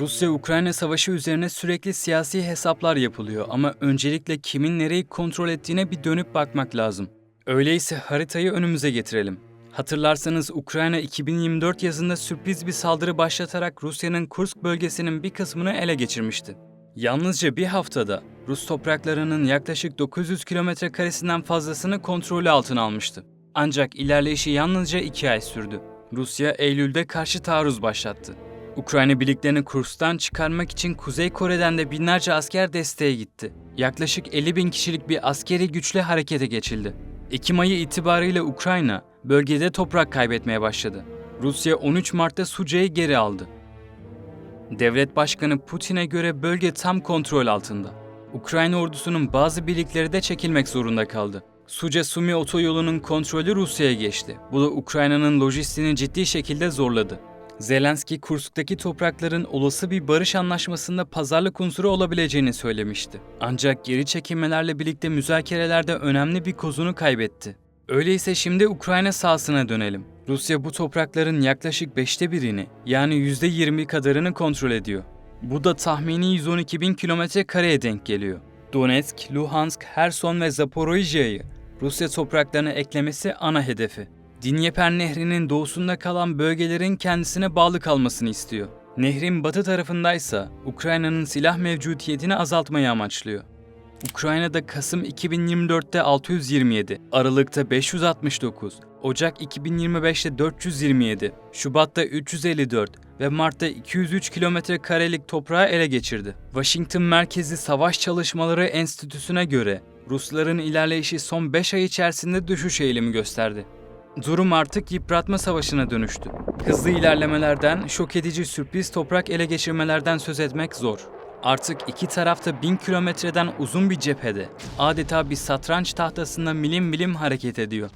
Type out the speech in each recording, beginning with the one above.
Rusya-Ukrayna savaşı üzerine sürekli siyasi hesaplar yapılıyor ama öncelikle kimin nereyi kontrol ettiğine bir dönüp bakmak lazım. Öyleyse haritayı önümüze getirelim. Hatırlarsanız Ukrayna 2024 yazında sürpriz bir saldırı başlatarak Rusya'nın Kursk bölgesinin bir kısmını ele geçirmişti. Yalnızca bir haftada Rus topraklarının yaklaşık 900 kilometre karesinden fazlasını kontrolü altına almıştı. Ancak ilerleyişi yalnızca iki ay sürdü. Rusya Eylül'de karşı taarruz başlattı. Ukrayna birliklerini Kursk'tan çıkarmak için Kuzey Kore'den de binlerce asker desteğe gitti. Yaklaşık 50 bin kişilik bir askeri güçle harekete geçildi. Ekim ayı itibariyle Ukrayna bölgede toprak kaybetmeye başladı. Rusya 13 Mart'ta Suce'yi geri aldı. Devlet Başkanı Putin'e göre bölge tam kontrol altında. Ukrayna ordusunun bazı birlikleri de çekilmek zorunda kaldı. Suce-Sumi otoyolunun kontrolü Rusya'ya geçti. Bu da Ukrayna'nın lojistiğini ciddi şekilde zorladı. Zelenski, Kursk'taki toprakların olası bir barış anlaşmasında pazarlık unsuru olabileceğini söylemişti. Ancak geri çekilmelerle birlikte müzakerelerde önemli bir kozunu kaybetti. Öyleyse şimdi Ukrayna sahasına dönelim. Rusya bu toprakların yaklaşık beşte birini yani %20 kadarını kontrol ediyor. Bu da tahmini 112 bin kilometre kareye denk geliyor. Donetsk, Luhansk, Herson ve Zaporojye'yi Rusya topraklarına eklemesi ana hedefi. Dinyeper Nehri'nin doğusunda kalan bölgelerin kendisine bağlı kalmasını istiyor. Nehrin batı tarafındaysa Ukrayna'nın silah mevcutiyetini azaltmayı amaçlıyor. Ukrayna'da Kasım 2024'te 627, Aralık'ta 569, Ocak 2025'te 427, Şubat'ta 354 ve Mart'ta 203 kilometre karelik toprağı ele geçirdi. Washington merkezi Savaş Çalışmaları Enstitüsü'ne göre Rusların ilerleyişi son 5 ay içerisinde düşüş eğilimi gösterdi. Durum artık yıpratma savaşına dönüştü. Hızlı ilerlemelerden, şok edici sürpriz toprak ele geçirmelerden söz etmek zor. Artık iki tarafta bin kilometreden uzun bir cephede, adeta bir satranç tahtasında milim milim hareket ediyor.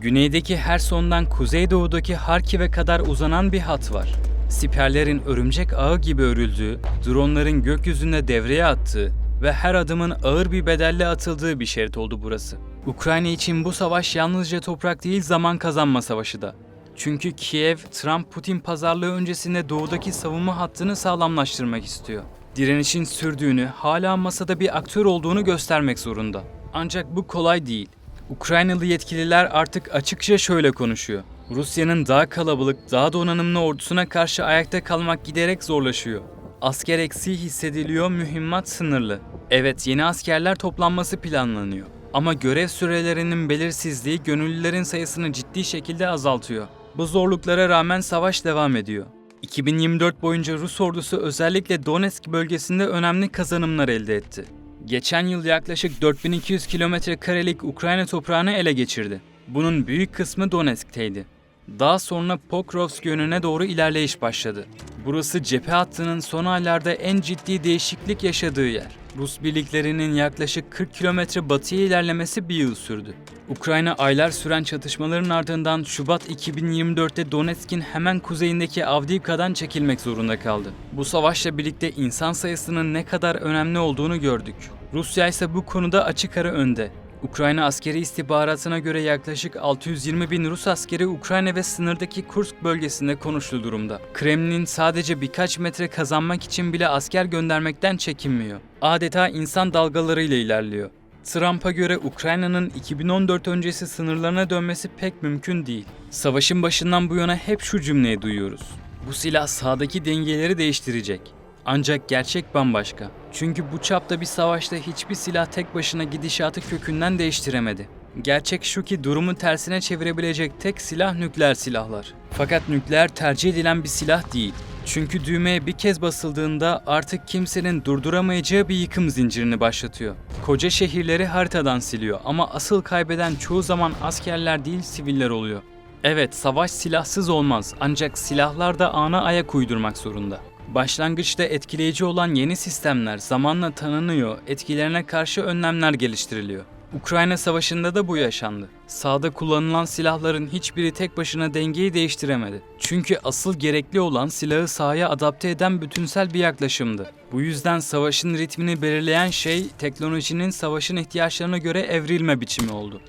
Güneydeki Herson'dan kuzeydoğudaki Harkiv'e kadar uzanan bir hat var. Siperlerin örümcek ağı gibi örüldüğü, dronların gökyüzünde devreye attığı ve her adımın ağır bir bedelle atıldığı bir şerit oldu burası. Ukrayna için bu savaş yalnızca toprak değil zaman kazanma savaşı da. Çünkü Kiev, Trump-Putin pazarlığı öncesinde doğudaki savunma hattını sağlamlaştırmak istiyor. Direnişin sürdüğünü, hala masada bir aktör olduğunu göstermek zorunda. Ancak bu kolay değil. Ukraynalı yetkililer artık açıkça şöyle konuşuyor. Rusya'nın daha kalabalık, daha donanımlı ordusuna karşı ayakta kalmak giderek zorlaşıyor. Asker eksiği hissediliyor, mühimmat sınırlı. Evet, yeni askerler toplanması planlanıyor. Ama görev sürelerinin belirsizliği gönüllülerin sayısını ciddi şekilde azaltıyor. Bu zorluklara rağmen savaş devam ediyor. 2024 boyunca Rus ordusu özellikle Donetsk bölgesinde önemli kazanımlar elde etti. Geçen yıl yaklaşık 4200 kilometre karelik Ukrayna toprağını ele geçirdi. Bunun büyük kısmı Donetsk'teydi. Daha sonra Pokrovsk yönüne doğru ilerleyiş başladı. Burası cephe hattının son aylarda en ciddi değişiklik yaşadığı yer. Rus birliklerinin yaklaşık 40 kilometre batıya ilerlemesi bir yıl sürdü. Ukrayna aylar süren çatışmaların ardından Şubat 2024'te Donetsk'in hemen kuzeyindeki Avdiivka'dan çekilmek zorunda kaldı. Bu savaşla birlikte insan sayısının ne kadar önemli olduğunu gördük. Rusya ise bu konuda açık ara önde. Ukrayna askeri istihbaratına göre yaklaşık 620 bin Rus askeri Ukrayna ve sınırdaki Kursk bölgesinde konuşlu durumda. Kremlin sadece birkaç metre kazanmak için bile asker göndermekten çekinmiyor. Adeta insan dalgalarıyla ilerliyor. Trump'a göre Ukrayna'nın 2014 öncesi sınırlarına dönmesi pek mümkün değil. Savaşın başından bu yana hep şu cümleyi duyuyoruz. Bu silah sahadaki dengeleri değiştirecek. Ancak gerçek bambaşka. Çünkü bu çapta bir savaşta hiçbir silah tek başına gidişatı kökünden değiştiremedi. Gerçek şu ki durumu tersine çevirebilecek tek silah nükleer silahlar. Fakat nükleer tercih edilen bir silah değil. Çünkü düğmeye bir kez basıldığında artık kimsenin durduramayacağı bir yıkım zincirini başlatıyor. Koca şehirleri haritadan siliyor ama asıl kaybeden çoğu zaman askerler değil siviller oluyor. Evet, savaş silahsız olmaz ancak silahlar da ana ayak uydurmak zorunda. Başlangıçta etkileyici olan yeni sistemler zamanla tanınıyor, etkilerine karşı önlemler geliştiriliyor. Ukrayna Savaşı'nda da bu yaşandı. Sahada kullanılan silahların hiçbiri tek başına dengeyi değiştiremedi. Çünkü asıl gerekli olan silahı sahaya adapte eden bütünsel bir yaklaşımdı. Bu yüzden savaşın ritmini belirleyen şey teknolojinin savaşın ihtiyaçlarına göre evrilme biçimi oldu.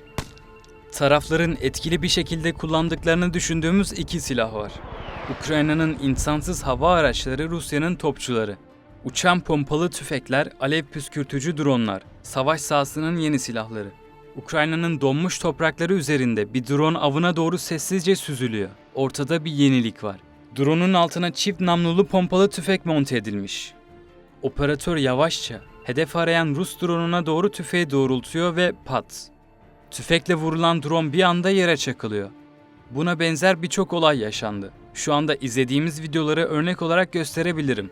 Tarafların etkili bir şekilde kullandıklarını düşündüğümüz iki silah var. Ukrayna'nın insansız hava araçları Rusya'nın topçuları. Uçan pompalı tüfekler, alev püskürtücü dronlar, savaş sahasının yeni silahları. Ukrayna'nın donmuş toprakları üzerinde bir drone avına doğru sessizce süzülüyor. Ortada bir yenilik var. Drone'un altına çift namlulu pompalı tüfek monte edilmiş. Operatör yavaşça hedef arayan Rus drone'una doğru tüfeği doğrultuyor ve pat. Tüfekle vurulan drone bir anda yere çakılıyor. Buna benzer birçok olay yaşandı. Şu anda izlediğimiz videoları örnek olarak gösterebilirim.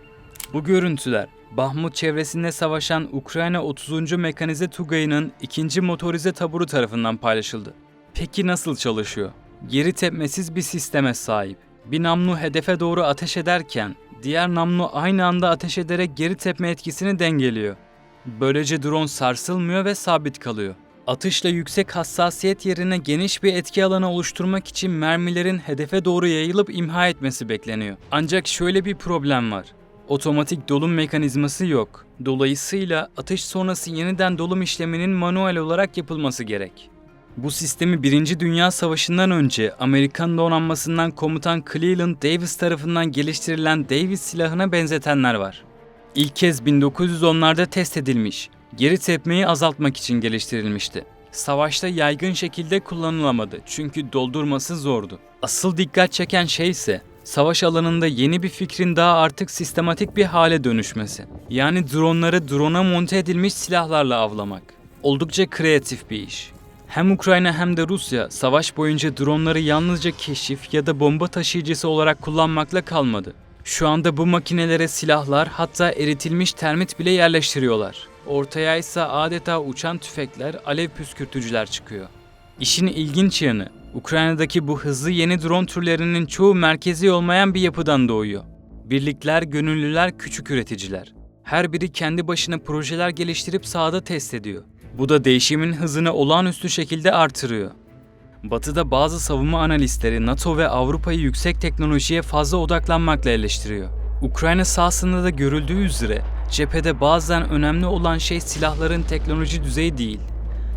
Bu görüntüler Bahmut çevresinde savaşan Ukrayna 30. Mekanize Tugayı'nın 2. motorize taburu tarafından paylaşıldı. Peki nasıl çalışıyor? Geri tepmesiz bir sisteme sahip. Bir namlu hedefe doğru ateş ederken diğer namlu aynı anda ateş ederek geri tepme etkisini dengeliyor. Böylece drone sarsılmıyor ve sabit kalıyor. Atışla yüksek hassasiyet yerine geniş bir etki alanı oluşturmak için mermilerin hedefe doğru yayılıp imha etmesi bekleniyor. Ancak şöyle bir problem var. Otomatik dolum mekanizması yok. Dolayısıyla atış sonrası yeniden dolum işleminin manuel olarak yapılması gerek. Bu sistemi 1. Dünya Savaşı'ndan önce Amerikan donanmasından komutan Cleland Davis tarafından geliştirilen Davis silahına benzetenler var. İlk kez 1910'larda test edilmiş, geri tepmeyi azaltmak için geliştirilmişti. Savaşta yaygın şekilde kullanılamadı çünkü doldurması zordu. Asıl dikkat çeken şey ise savaş alanında yeni bir fikrin daha artık sistematik bir hale dönüşmesi. Yani dronları drona monte edilmiş silahlarla avlamak. Oldukça kreatif bir iş. Hem Ukrayna hem de Rusya savaş boyunca dronları yalnızca keşif ya da bomba taşıyıcısı olarak kullanmakla kalmadı. Şu anda bu makinelere silahlar hatta eritilmiş termit bile yerleştiriyorlar. Ortaya ise adeta uçan tüfekler, alev püskürtücüler çıkıyor. İşin ilginç yanı, Ukrayna'daki bu hızlı yeni drone türlerinin çoğu merkezi olmayan bir yapıdan doğuyor. Birlikler, gönüllüler, küçük üreticiler. Her biri kendi başına projeler geliştirip sahada test ediyor. Bu da değişimin hızını olağanüstü şekilde artırıyor. Batı'da bazı savunma analistleri NATO ve Avrupa'yı yüksek teknolojiye fazla odaklanmakla eleştiriyor. Ukrayna sahasında da görüldüğü üzere cephede bazen önemli olan şey silahların teknoloji düzeyi değil.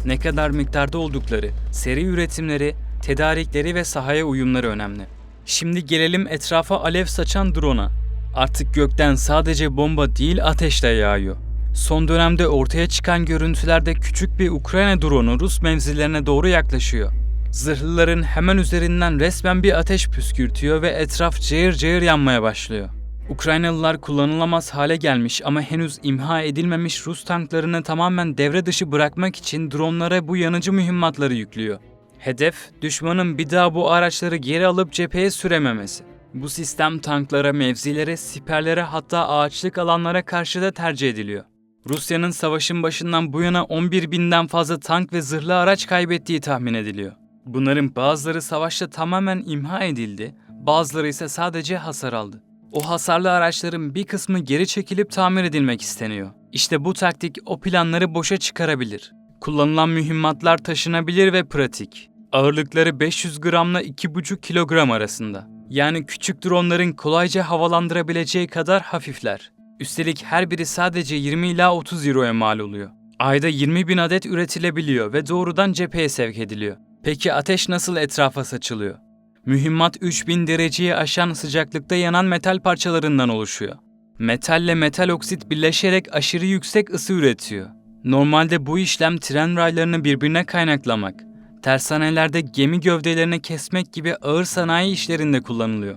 Ne kadar miktarda oldukları, seri üretimleri, tedarikleri ve sahaya uyumları önemli. Şimdi gelelim etrafa alev saçan drone'a. Artık gökten sadece bomba değil ateş de yağıyor. Son dönemde ortaya çıkan görüntülerde küçük bir Ukrayna drone'u Rus mevzilerine doğru yaklaşıyor. Zırhlıların hemen üzerinden resmen bir ateş püskürtüyor ve etraf cayır cayır yanmaya başlıyor. Ukraynalılar kullanılamaz hale gelmiş ama henüz imha edilmemiş Rus tanklarını tamamen devre dışı bırakmak için dronlara bu yanıcı mühimmatları yüklüyor. Hedef, düşmanın bir daha bu araçları geri alıp cepheye sürememesi. Bu sistem tanklara, mevzilere, siperlere hatta ağaçlık alanlara karşı da tercih ediliyor. Rusya'nın savaşın başından bu yana 11 binden fazla tank ve zırhlı araç kaybettiği tahmin ediliyor. Bunların bazıları savaşta tamamen imha edildi, bazıları ise sadece hasar aldı. O hasarlı araçların bir kısmı geri çekilip tamir edilmek isteniyor. İşte bu taktik o planları boşa çıkarabilir. Kullanılan mühimmatlar taşınabilir ve pratik. Ağırlıkları 500 gramla 2,5 kilogram arasında. Yani küçük dronların kolayca havalandırabileceği kadar hafifler. Üstelik her biri sadece 20 ila 30 euroya mal oluyor. Ayda 20 bin adet üretilebiliyor ve doğrudan cepheye sevk ediliyor. Peki ateş nasıl etrafa saçılıyor? Mühimmat 3000 dereceyi aşan sıcaklıkta yanan metal parçalarından oluşuyor. Metalle metal oksit birleşerek aşırı yüksek ısı üretiyor. Normalde bu işlem tren raylarını birbirine kaynaklamak, tersanelerde gemi gövdelerini kesmek gibi ağır sanayi işlerinde kullanılıyor.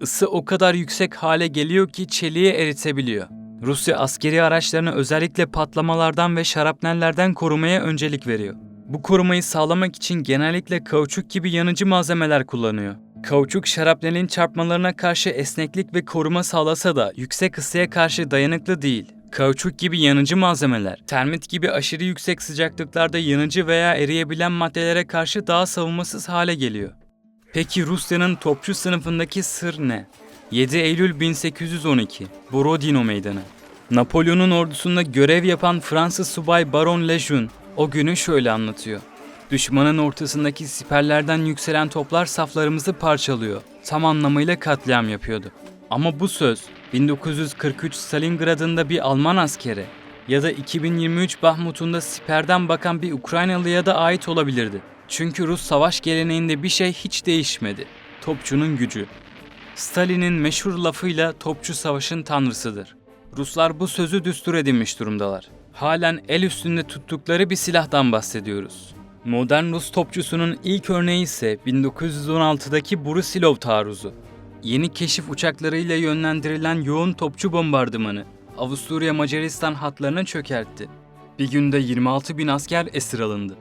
Isı o kadar yüksek hale geliyor ki çeliği eritebiliyor. Rusya askeri araçlarını özellikle patlamalardan ve şarapnellerden korumaya öncelik veriyor. Bu korumayı sağlamak için genellikle kauçuk gibi yanıcı malzemeler kullanıyor. Kauçuk şarapnelin çarpmalarına karşı esneklik ve koruma sağlasa da yüksek ısıya karşı dayanıklı değil. Kauçuk gibi yanıcı malzemeler, termit gibi aşırı yüksek sıcaklıklarda yanıcı veya eriyebilen maddelere karşı daha savunmasız hale geliyor. Peki Rusya'nın topçu sınıfındaki sır ne? 7 Eylül 1812 Borodino Meydanı Napolyon'un ordusunda görev yapan Fransız subay Baron Lejeune o günü şöyle anlatıyor. Düşmanın ortasındaki siperlerden yükselen toplar saflarımızı parçalıyor. Tam anlamıyla katliam yapıyordu. Ama bu söz 1943 Stalingrad'ında bir Alman askeri ya da 2023 Bahmut'unda siperden bakan bir Ukraynalıya da ait olabilirdi. Çünkü Rus savaş geleneğinde bir şey hiç değişmedi. Topçunun gücü. Stalin'in meşhur lafıyla topçu savaşın tanrısıdır. Ruslar bu sözü düstur edinmiş durumdalar. Halen el üstünde tuttukları bir silahtan bahsediyoruz. Modern Rus topçusunun ilk örneği ise 1916'daki Brusilov taarruzu. Yeni keşif uçaklarıyla yönlendirilen yoğun topçu bombardımanı Avusturya Macaristan hatlarını çökertti. Bir günde 26 bin asker esir alındı.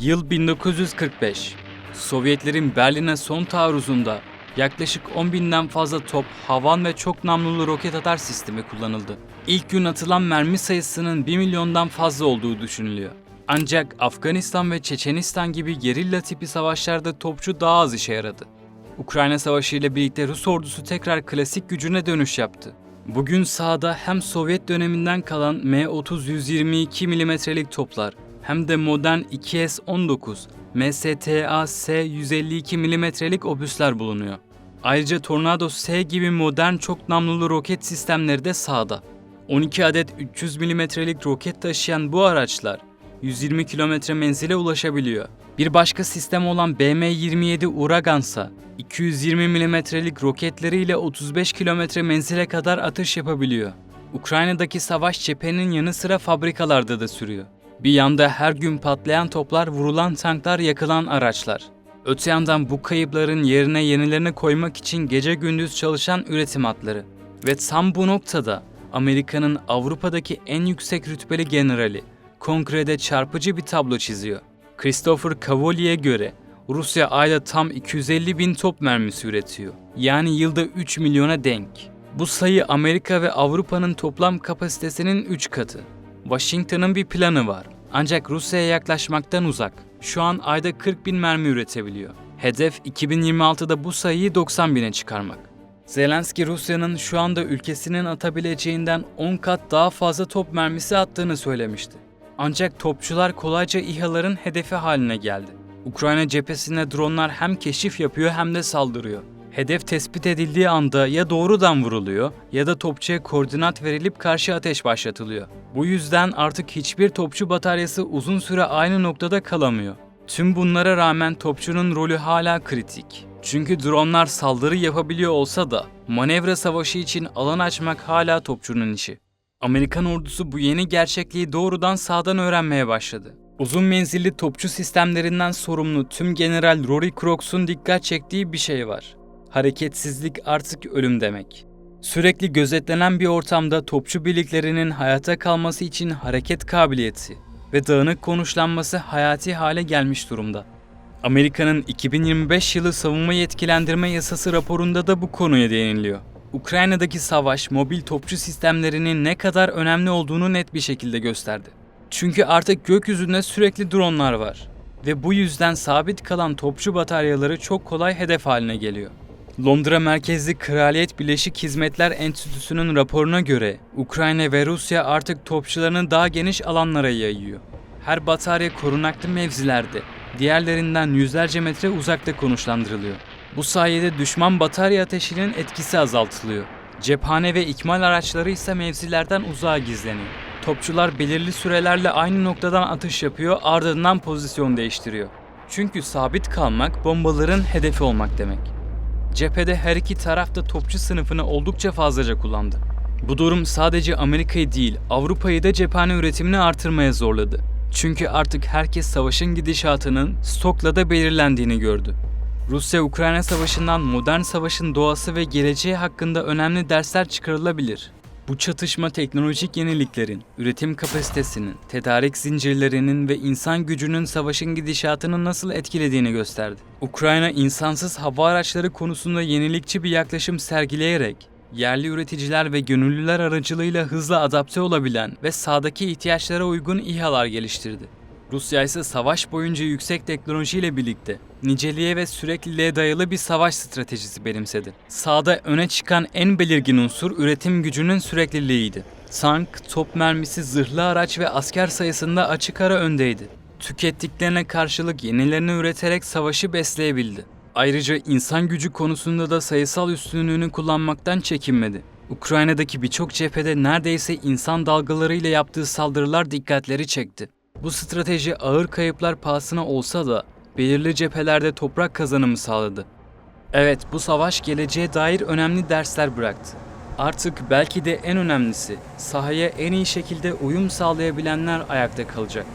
Yıl 1945. Sovyetlerin Berlin'e son taarruzunda yaklaşık 10 binden fazla top, havan ve çok namlulu roket atar sistemi kullanıldı. İlk gün atılan mermi sayısının 1 milyondan fazla olduğu düşünülüyor. Ancak Afganistan ve Çeçenistan gibi gerilla tipi savaşlarda topçu daha az işe yaradı. Ukrayna Savaşı ile birlikte Rus ordusu tekrar klasik gücüne dönüş yaptı. Bugün sahada hem Sovyet döneminden kalan M30-122 milimetrelik toplar hem de modern 2S-19, MSTA-S-152 milimetrelik obüsler bulunuyor. Ayrıca Tornado S gibi modern çok namlulu roket sistemleri de sahada. 12 adet 300 milimetrelik roket taşıyan bu araçlar 120 kilometre menzile ulaşabiliyor. Bir başka sistem olan BM-27 Uragan ise 220 milimetrelik roketleriyle 35 kilometre menzile kadar atış yapabiliyor. Ukrayna'daki savaş cephenin yanı sıra fabrikalarda da sürüyor. Bir yanda her gün patlayan toplar, vurulan tanklar, yakılan araçlar. Öte yandan bu kayıpların yerine yenilerini koymak için gece gündüz çalışan üretim hatları. Ve tam bu noktada Amerika'nın Avrupa'daki en yüksek rütbeli generali kongrede çarpıcı bir tablo çiziyor. Christopher Cavalier göre Rusya ayda tam 250 bin top mermisi üretiyor. Yani yılda 3 milyona denk. Bu sayı Amerika ve Avrupa'nın toplam kapasitesinin 3 katı. Washington'ın bir planı var. Ancak Rusya'ya yaklaşmaktan uzak. Şu an ayda 40 bin mermi üretebiliyor. Hedef 2026'da bu sayıyı 90 bine çıkarmak. Zelenski Rusya'nın şu anda ülkesinin atabileceğinden 10 kat daha fazla top mermisi attığını söylemişti. Ancak topçular kolayca İHA'ların hedefi haline geldi. Ukrayna cephesinde dronlar hem keşif yapıyor hem de saldırıyor. Hedef tespit edildiği anda ya doğrudan vuruluyor ya da topçuya koordinat verilip karşı ateş başlatılıyor. Bu yüzden artık hiçbir topçu bataryası uzun süre aynı noktada kalamıyor. Tüm bunlara rağmen topçunun rolü hala kritik. Çünkü dronlar saldırı yapabiliyor olsa da manevra savaşı için alan açmak hala topçunun işi. Amerikan ordusu bu yeni gerçekliği doğrudan sağdan öğrenmeye başladı. Uzun menzilli topçu sistemlerinden sorumlu tüm General Rory Crooks'un dikkat çektiği bir şey var. Hareketsizlik artık ölüm demek. Sürekli gözetlenen bir ortamda topçu birliklerinin hayata kalması için hareket kabiliyeti ve dağınık konuşlanması hayati hale gelmiş durumda. Amerika'nın 2025 yılı savunma yetkilendirme yasası raporunda da bu konuya değiniliyor. Ukrayna'daki savaş mobil topçu sistemlerinin ne kadar önemli olduğunu net bir şekilde gösterdi. Çünkü artık gökyüzünde sürekli dronlar var ve bu yüzden sabit kalan topçu bataryaları çok kolay hedef haline geliyor. Londra merkezli Kraliyet Birleşik Hizmetler Enstitüsü'nün raporuna göre Ukrayna ve Rusya artık topçularını daha geniş alanlara yayıyor. Her batarya korunaklı mevzilerde, diğerlerinden yüzlerce metre uzakta konuşlandırılıyor. Bu sayede düşman batarya ateşinin etkisi azaltılıyor. Cephane ve ikmal araçları ise mevzilerden uzağa gizleniyor. Topçular belirli sürelerle aynı noktadan atış yapıyor, ardından pozisyon değiştiriyor. Çünkü sabit kalmak bombaların hedefi olmak demek. Cephede her iki taraf da topçu sınıfını oldukça fazlaca kullandı. Bu durum sadece Amerika'yı değil, Avrupa'yı da cephane üretimini artırmaya zorladı. Çünkü artık herkes savaşın gidişatının stokla da belirlendiğini gördü. Rusya-Ukrayna savaşından modern savaşın doğası ve geleceği hakkında önemli dersler çıkarılabilir. Bu çatışma teknolojik yeniliklerin, üretim kapasitesinin, tedarik zincirlerinin ve insan gücünün savaşın gidişatını nasıl etkilediğini gösterdi. Ukrayna insansız hava araçları konusunda yenilikçi bir yaklaşım sergileyerek yerli üreticiler ve gönüllüler aracılığıyla hızla adapte olabilen ve sahadaki ihtiyaçlara uygun İHA'lar geliştirdi. Rusya ise savaş boyunca yüksek teknolojiyle birlikte niceliğe ve sürekliliğe dayalı bir savaş stratejisi benimsedi. Sahada öne çıkan en belirgin unsur üretim gücünün sürekliliğiydi. Tank, top mermisi, zırhlı araç ve asker sayısında açık ara öndeydi. Tükettiklerine karşılık yenilerini üreterek savaşı besleyebildi. Ayrıca insan gücü konusunda da sayısal üstünlüğünü kullanmaktan çekinmedi. Ukrayna'daki birçok cephede neredeyse insan dalgalarıyla yaptığı saldırılar dikkatleri çekti. Bu strateji ağır kayıplar pahasına olsa da belirli cephelerde toprak kazanımı sağladı. Evet, bu savaş geleceğe dair önemli dersler bıraktı. Artık belki de en önemlisi, sahaya en iyi şekilde uyum sağlayabilenler ayakta kalacak.